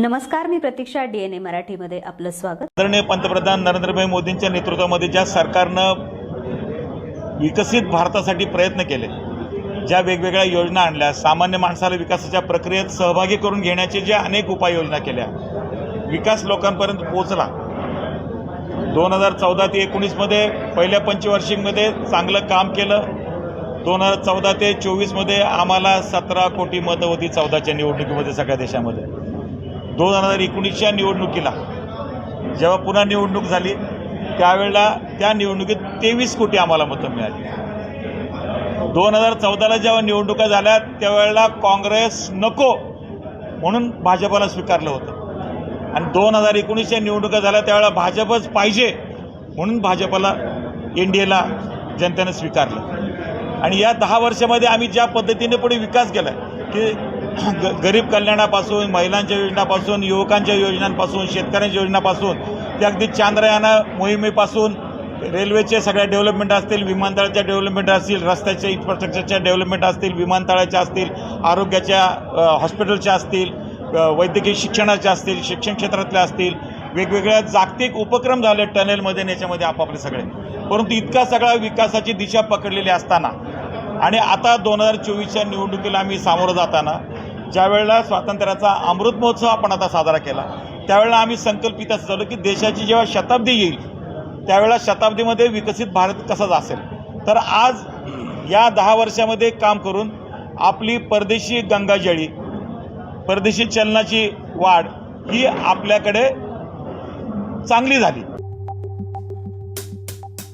नमस्कार मी प्रतीक्षा डीएनए मराठीमध्ये आपलं स्वागत. आदरणीय पंतप्रधान नरेंद्रभाई मोदींच्या नेतृत्वामध्ये ज्या सरकारनं विकसित भारतासाठी प्रयत्न केले ज्या वेगवेगळ्या योजना आणल्या सामान्य माणसाला विकासाच्या प्रक्रियेत सहभागी करून घेण्याचे ज्या अनेक उपाययोजना केल्या विकास लोकांपर्यंत पोहोचला. दोन हजार चौदा ते एकोणीसमध्ये पहिल्या पंचवार्षिकमध्ये चांगलं काम केलं. दोन हजार चौदा ते चोवीसमध्ये आम्हाला सतरा कोटी मतं होती चौदाच्या निवडणुकीमध्ये सगळ्या देशामध्ये. दोन हजार एकोणीसच्या निवडणुकीला जेव्हा पुन्हा निवडणूक झाली त्यावेळेला त्या निवडणुकीत तेवीस कोटी आम्हाला मतं मिळाली. दोन हजार चौदाला जेव्हा निवडणुका झाल्या त्यावेळेला काँग्रेस नको म्हणून भाजपला स्वीकारलं होतं. आणि दोन हजार एकोणीसच्या निवडणुका झाल्या त्यावेळेला भाजपच पाहिजे म्हणून भाजपला एन डी एला जनतेनं स्वीकारलं. आणि या दहा वर्षामध्ये आम्ही ज्या पद्धतीने पुढे विकास केला की ग गरीब कल्याणापासून महिलांच्या योजनापासून युवकांच्या योजनांपासून शेतकऱ्यांच्या योजनापासून ते अगदी चांद्रयान मोहिमेपासून रेल्वेचे सगळ्या डेव्हलपमेंट असतील विमानतळाच्या डेव्हलपमेंट असतील रस्त्याच्या इन्फ्रास्ट्रक्चरच्या डेव्हलपमेंट असतील विमानतळाच्या असतील आरोग्याच्या हॉस्पिटलच्या असतील वैद्यकीय शिक्षणाच्या असतील शिक्षण क्षेत्रातल्या असतील वेगवेगळ्या जागतिक उपक्रम झाले टनेलमध्ये याच्यामध्ये आपापले सगळे. परंतु इतका सगळा विकासाची दिशा पकडलेली असताना आणि आता दोन हजार चोवीसच्या निवडणुकीला आम्ही सामोरं जाताना ज्यावेळेला स्वातंत्र्याचा अमृत महोत्सव आपण आता साजरा केला त्यावेळेला आम्ही संकल्पित असं झालो की देशाची जेव्हा शताब्दी येईल त्यावेळेला शताब्दीमध्ये विकसित भारत कसाच असेल तर आज या दहा वर्षामध्ये काम करून आपली परदेशी गंगाजळी परदेशी चलनाची वाढ ही आपल्याकडे चांगली झाली.